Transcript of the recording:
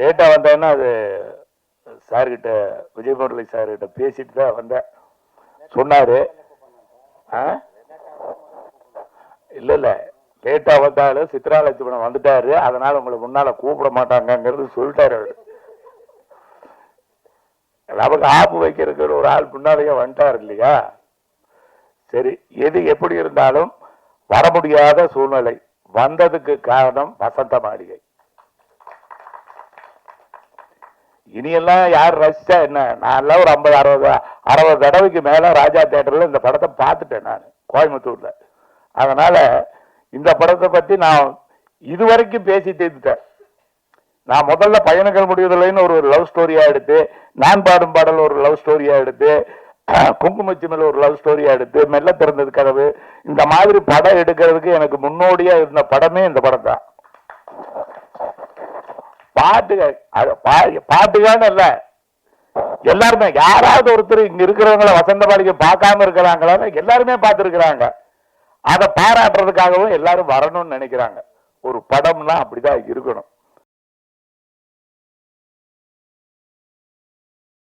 லேட்டாக வந்தேன்னா அது சார்கிட்ட விஜய் முரளி சார்கிட்ட பேசிட்டு தான் வந்தேன். சொன்னார். ஆ? இல்லை இல்லை. லேட்டாக வந்தாலும் சித்ரா லட்சுமணன் வந்துட்டாரு. அதனால் உங்களை முன்னால் கூப்பிட மாட்டாங்கங்கிறது சொல்லிட்டாரு அவர். நமக்கு ஆப்பு வைக்கிறதுக்கு ஒரு ஆள் முன்னாலேயே வந்துட்டார் இல்லையா? சரி எது எப்படி இருந்தாலும் வர முடியாத சூழ்நிலை. வந்ததுக்கு காரணம் வசந்த மாளிகை. இனியெல்லாம் யார் ரசிச்சா என்ன? நான் ஒரு ஐம்பது அறுபது அறுபது தடவைக்கு மேலே ராஜா தேட்டரில் இந்த படத்தை பார்த்துட்டேன் நான் கோயம்புத்தூரில். அதனால் இந்த படத்தை பற்றி நான் இதுவரைக்கும் பேசி தீர்த்துட்டேன் நான் முதல்ல பயணங்கள் முடிவதில்லைன்னு ஒரு லவ் ஸ்டோரியாக எடுத்து நான் பாடும் பாடல் ஒரு லவ் ஸ்டோரியாக எடுத்து குங்குமச்சிமில் ஒரு லவ் ஸ்டோரியாக எடுத்து மெல்ல திறந்தது கதவு இந்த மாதிரி படம் எடுக்கிறதுக்கு எனக்கு முன்னோடியாக இருந்த படமே இந்த படம் தான் பாட்டுகள் அது பா- இல்ல. எல்லாருமே யாராவது ஒருத்தர் இங்க இருக்கிறவங்கள வசந்த மாளிகை பார்க்காம இருக்கிறாங்களா எல்லாருமே பார்த்துருக்கிறாங்க. அதை பாராட்டுறதுக்காகவும் எல்லாரும் வரணும்னு நினைக்கிறாங்க. ஒரு படம்னா அப்படிதான் இருக்கணும்.